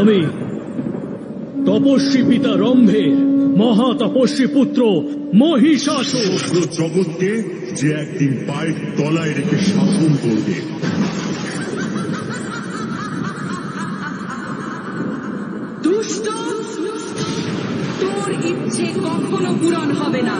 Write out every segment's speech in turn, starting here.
আমি। তপস্বী পিতা রম্ভের মহা তপস্বী পুত্র মহিষাসুর। জগৎকে যে একদিন পায়ের তলায় রেখে শাসন করবে। দুষ্ট তোর ইচ্ছে কখনো পূরণ হবে না।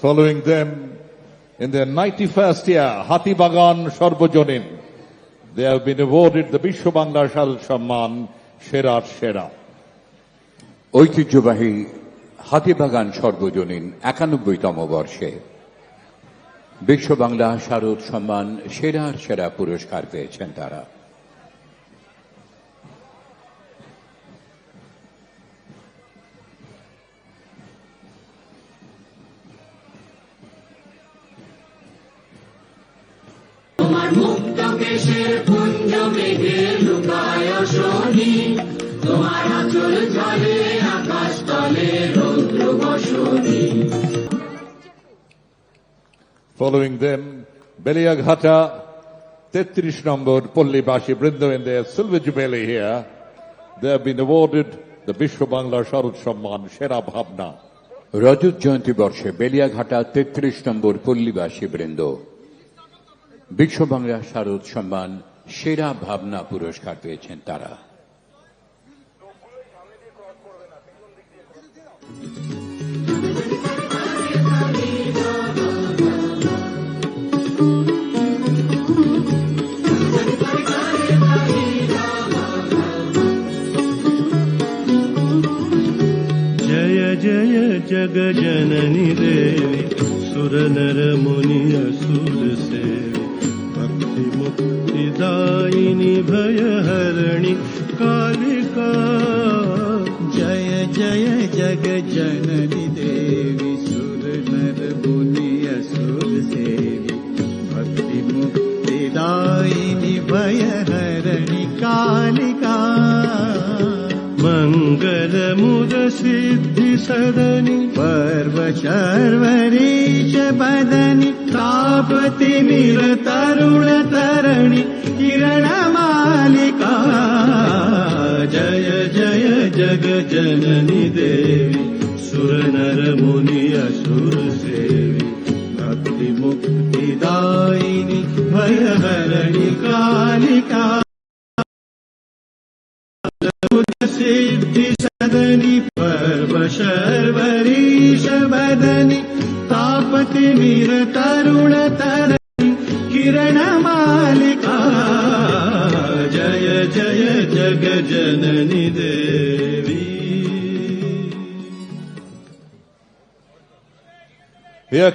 Following them in their 91st year, Hatibagan Sarbojonin, they have been awarded the Bishwabangla Shal Shamman Sherar Shera. ঐতিহ্যবাহী হাতিবাগান সর্বজনীন একানব্বইতম বর্ষে বিশ্ব বাংলা শারদ সম্মান সেরার সেরা পুরস্কার পেয়েছেন তারা মুক্ত কেশের কুঞ্জ মেঘে লুকায় শনি তোমার আচল জলে আকাশ তলে রৌদ্র বসনি Following them, Beliaghata, 33 number Pullibashi Brinda in their silver jubilee here, they have been awarded the Bishwabangla Sharad Shamman Shera Bhavna. রজত জয়ন্তী বর্ষে বেলিয়াঘাটা তেত্রিশ নম্বর পল্লীবাসী বৃন্দ বিশ্ব বাংলা শারদ সম্মান সেরা ভাবনা পুরস্কার পেয়েছেন তারা जय जय जग जननी देवी सुर नर मुनि असुर सेवी भक्ति मुक्ति दायिनि भयहरणि कालिका। जय जय जग जननी देवी सुर भर बोलिय सुर भक्तिमुक्तिदायिनी भय हरणि कालका। मङ्गलमुद्रिद्धि सरनि पर्व चर्वरीश बदनि पापति निर तरणि। किरणमालिका। जय जय जग जननि देवि सुर नर मुनि असुरसेविमुक्तिदायिनि भयहरणि कालिका। लुनसिद्धि सदनि पर्व शर्वरीष वदनि तापति निर beni de